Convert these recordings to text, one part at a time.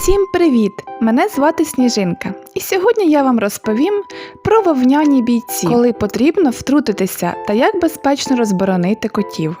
Всім привіт! Мене звати Сніжинка, і сьогодні я вам розповім про вовняні бійці, коли потрібно втрутитися та як безпечно розборонити котів.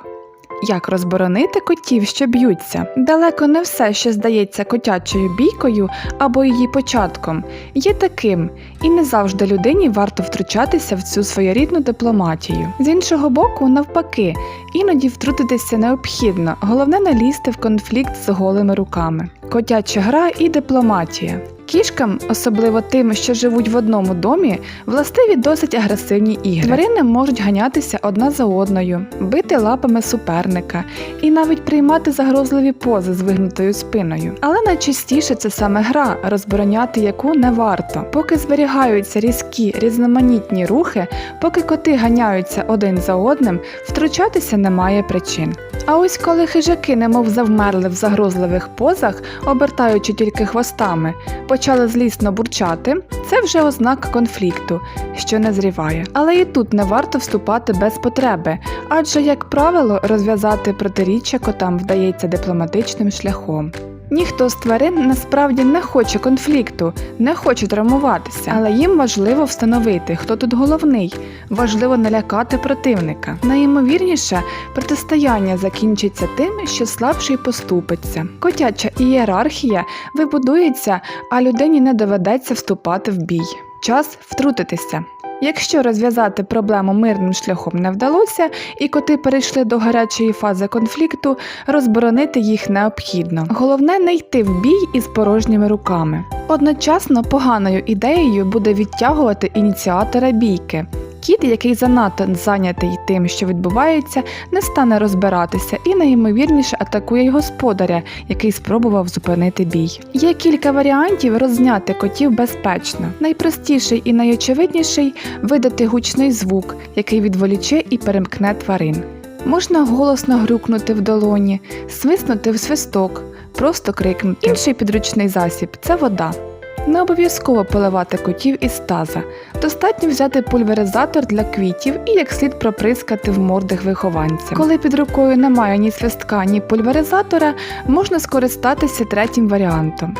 Як розборонити котів, що б'ються? Далеко не все, що здається котячою бійкою або її початком, є таким, і не завжди людині варто втручатися в цю своєрідну дипломатію. З іншого боку, навпаки, іноді втрутитися необхідно, головне не лізти в конфлікт з голими руками. Котяча гра і дипломатія. Кішкам, особливо тим, що живуть в одному домі, властиві досить агресивні ігри. Тварини можуть ганятися одна за одною, бити лапами суперника і навіть приймати загрозливі пози з вигнутою спиною. Але найчастіше це саме гра, розбороняти яку не варто. Поки зберігаються різкі різноманітні рухи, поки коти ганяються один за одним, втручатися немає причин. А ось коли хижаки немов завмерли в загрозливих позах, обертаючи тільки хвостами, почали злісно бурчати, це вже ознака конфлікту, що не зріває. Але і тут не варто вступати без потреби, адже, як правило, розв'язати протиріччя котам вдається дипломатичним шляхом. Ніхто з тварин насправді не хоче конфлікту, не хоче травмуватися, але їм важливо встановити, хто тут головний, важливо не лякати противника. Найімовірніше, протистояння закінчиться тим, що слабший поступиться. Котяча ієрархія вибудується, а людині не доведеться вступати в бій. Час втрутитися. Якщо розв'язати проблему мирним шляхом не вдалося, і коти перейшли до гарячої фази конфлікту, розборонити їх необхідно. Головне не йти в бій із порожніми руками. Одночасно поганою ідеєю буде відтягувати ініціатора бійки. Кіт, який занадто зайнятий тим, що відбувається, не стане розбиратися і найімовірніше атакує й господаря, який спробував зупинити бій. Є кілька варіантів роззняти котів безпечно. Найпростіший і найочевидніший видати гучний звук, який відволіче і перемкне тварин. Можна голосно грюкнути в долоні, свиснути в свисток, просто крикнути. Інший підручний засіб це вода. Не обов'язково поливати котів із таза. Достатньо взяти пульверизатор для квітів і як слід проприскати в мордих вихованців. Коли під рукою немає ні свистка, ні пульверизатора, можна скористатися третім варіантом: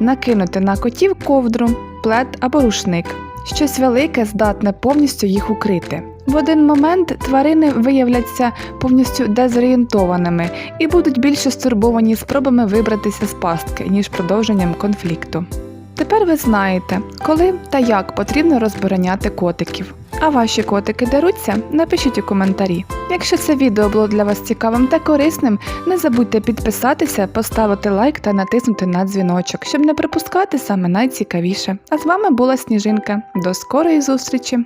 накинути на котів ковдру, плед або рушник. Щось велике здатне повністю їх укрити. В один момент тварини виявляться повністю дезорієнтованими і будуть більше стурбовані спробами вибратися з пастки, ніж продовженням конфлікту. Тепер ви знаєте, коли та як потрібно розбороняти котиків. А ваші котики деруться? Напишіть у коментарі. Якщо це відео було для вас цікавим та корисним, не забудьте підписатися, поставити лайк та натиснути на дзвіночок, щоб не пропускати саме найцікавіше. А з вами була Сніжинка. До скорої зустрічі!